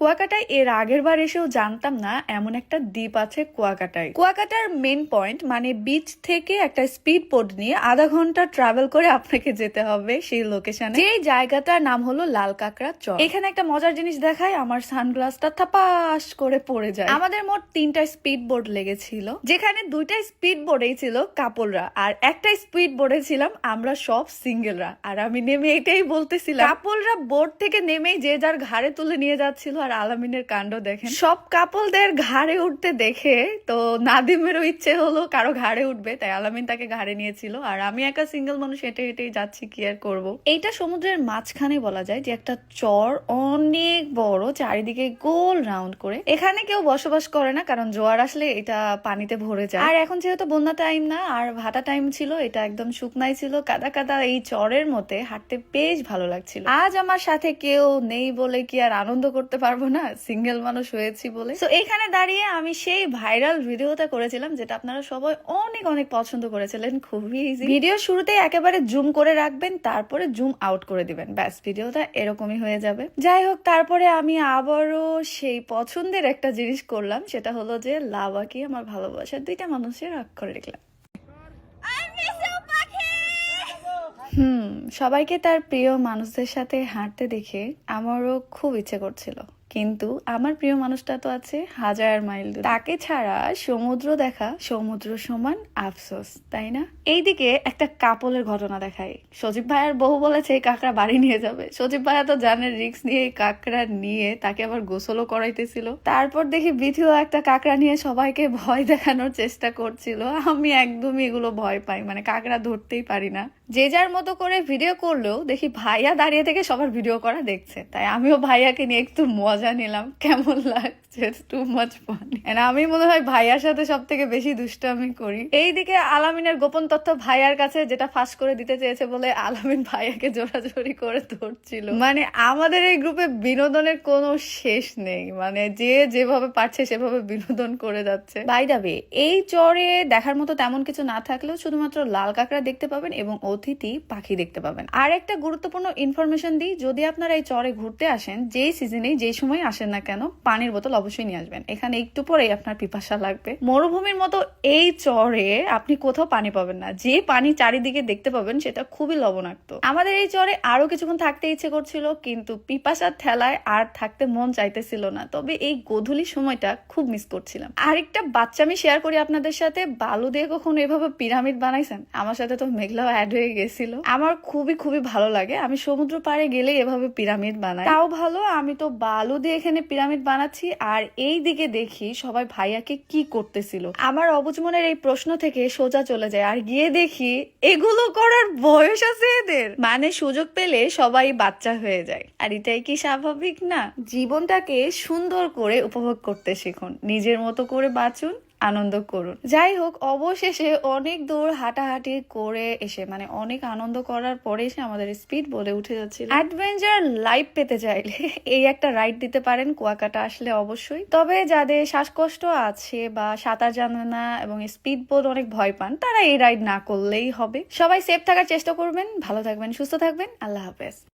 কুয়াকাটায় এর আগের বার এসেও জানতাম না, এমন একটা দ্বীপ আছে কুয়াকাটায়। কুয়াকাটার মেন পয়েন্ট মানে বিচ থেকে একটা স্পিড বোট নিয়ে আধা ঘণ্টা ট্রাভেল করে আপনাকে যেতে হবে সেই লোকেশনে যে জায়গাটার নাম হলো লাল কাঁকড়া চর। এখানে একটা মজার জিনিস দেখায়, আমার সানগ্লাসটা থাপাস করে পড়ে যায়। আমাদের মোট তিনটা স্পিড বোট লেগেছিল, যেখানে দুইটা স্পিড বোর্ডেই ছিল কাপড়রা আর একটা স্পিড বোর্ডে ছিলাম আমরা সব সিঙ্গেলরা আর আমি নেমে এটাই বলতেছিলাম, কাপলরা বোর্ড থেকে নেমেই যে যার ঘাড়ে তুলে নিয়ে যাচ্ছিল আর আলামিনের কাণ্ড দেখেন। সব কাপলদের ঘাড়ে উঠতে দেখে তো নাদিমেরও ইচ্ছে হলো কারও ঘাড়ে উঠবে, তাই আলামিন তাকে ঘাড়ে নিয়েছিল। আর আমি একা সিঙ্গেল মানুষ, হেঁটে হেঁটেই যাচ্ছি, কি আর করব? এইটা সমুদ্রের মাঝখানে বলা যায় যে একটা চর অনেক বড়, চারিদিকে গোল রাউন্ড করে। এখানে কেউ বসবাস করে না, কারণ জোয়ার আসলে এটা পানিতে ভরে যায়। আর এখন যেহেতু বন্যা টাইম না, আর ভাটা টাইম ছিল, এটা একদম শুকনাই ছিল, কাদা কাদা এই চরের মতে হাঁটতে বেশ ভালো লাগছিল। আজ আমার সাথে কেউ নেই বলে কি আর আনন্দ করতে পারব? না সিঙ্গেল মানুষ হয়েছি বলে। তো এখানে দাঁড়িয়ে আমি সেই ভাইরাল ভিডিওটা করেছিলাম যেটা আপনারা সবাই অনেক অনেক পছন্দ করেছিলেন। খুবই ইজি ভিডিও শুরুতে একেবারে জুম করে রাখবেন তারপরে জুম আউট করে দিবেন। ব্যাস ভিডিওটা এরকমই হয়ে যাবে। যাই হোক তারপরে আমি আবারও সেই পছন্দের একটা জিনিস করলাম সেটা হলো যে লাভাকে আমার ভালোবাসার দুইটা মানুষের অক্ষরে লিখলাম। হুম সবাইকে তার প্রিয় মানুষদের সাথে হাঁটতে দেখে আমারও খুব ইচ্ছে করছিল। কিন্তু আমার প্রিয় মানুষটা তো আছে হাজার মাইল তাকে ছাড়া সমুদ্র দেখা সমুদ্র সমান আফসোস, তাই না? এইদিকে একটা কাপলের ঘটনা দেখায় সজীব ভাইয়ার বউ বলেছে, এই কাকড়া বাড়ি নিয়ে যাবে। সজীব ভাইয়া তো জানে রিক্স নিয়ে এই কাকড়া নিয়ে তাকে আবার গোসলও করাইতেছিল। তারপর দেখি বিথিও একটা কাকড়া নিয়ে সবাইকে ভয় দেখানোর চেষ্টা করছিল। আমি একদমই এগুলো ভয় পাই মানে কাকড়া ধরতেই পারি না। যে যার মতো করে ভিডিও করলেও দেখি ভাইয়া দাঁড়িয়ে থেকে সবার ভিডিও করা দেখছে। তাই আমিও ভাইয়াকে নিয়ে একটু মজা নিলাম কেমন লাগছে টু মাচ ফান আমি মনে হয় ভাইয়ার সাথে সব থেকে বেশি দুষ্টামি করি। এইদিকে আলামিনের গোপন তথ্য ভাইয়ার কাছে, যেটা ফাঁস করে দিতে চেয়েছে বলে আলামিন ভাইয়াকে জোরাজোরি করে ধরছিল। মানে আমাদের এই গ্রুপে বিনোদনের কোনো শেষ নেই। মানে যে যেভাবে পারছে সেভাবে বিনোদন করে যাচ্ছে। বাই দাবে এই চরে দেখার মতো তেমন কিছু না থাকলেও শুধুমাত্র লাল কাঁকড়া দেখতে পাবেন এবং অতিথি পাখি দেখতে পাবেন। আর একটা গুরুত্বপূর্ণ ইনফরমেশন দিই, যদি আপনারা এই চরে ঘুরতে আসেন, যেই সিজনে যেই সময় আসেন না কেন, পানির বোতল অবশ্যই নিয়ে আসবেন। এখানে একটু পরেই আপনার পিপাসা লাগবে। মরুভূমির মতো এই চরে আপনি কোথাও পানি পাবেন না। যে পানি চারিদিকে দেখতে পাবেন সেটা খুবই লবণাক্ত। আমাদের এই চরে আরও কিছুক্ষণ থাকতে ইচ্ছে করছিল, কিন্তু পিপাসার ঠেলায় আর থাকতে মন চাইতেছিল না। তবে এই গোধূলি সময়টা খুব মিস করছিলাম। আরেকটা বাচ্চা আমি শেয়ার করি আপনাদের সাথে। বালু দিয়ে কখনো এভাবে পিরামিড বানাইছেন? আমার সাথে তো মেঘলাও অ্যাড হয়ে গেছিল। আমার খুবই খুবই ভালো লাগে। আমি সমুদ্র পাড়ে গেলে এভাবে পিরামিড বানাই। তাও ভালো, আমি তো বালু দিয়ে এখানে পিরামিড বানাচ্ছি। আর এই দিকে দেখি সবাই ভাইয়াকে কি করতেছিল। আমার অবজমনের এই প্রশ্ন থেকে সোজা চলে যায় আর গিয়ে দেখি এগুলো করার বয়স আছে এদের। মানে সুযোগ পেলে সবাই বাচ্চা হয়ে যায়। আর এটাই কি স্বাভাবিক না? জীবনটাকে সুন্দর করে উপভোগ করতে শিখুন। নিজের মতো করে বাঁচুন আনন্দ করুন। যাই হোক, অবশেষে অনেক দূর হাঁটাহাঁটি করে এসে মানে অনেক আনন্দ করার পরে এসে আমাদের স্পিড বলে উঠে যাচ্ছিল। অ্যাডভেঞ্চার লাইফ পেতে চাইলে এই একটা রাইড দিতে পারেন, কুয়াকাটা আসলে অবশ্যই। তবে যাদের শ্বাসকষ্ট আছে বা সাঁতার জানে না এবং স্পিড বোট অনেক ভয় পান, তারা এই রাইড না করলেই হবে। সবাই সেফ থাকার চেষ্টা করবেন। ভালো থাকবেন, সুস্থ থাকবেন। আল্লাহ হাফেজ।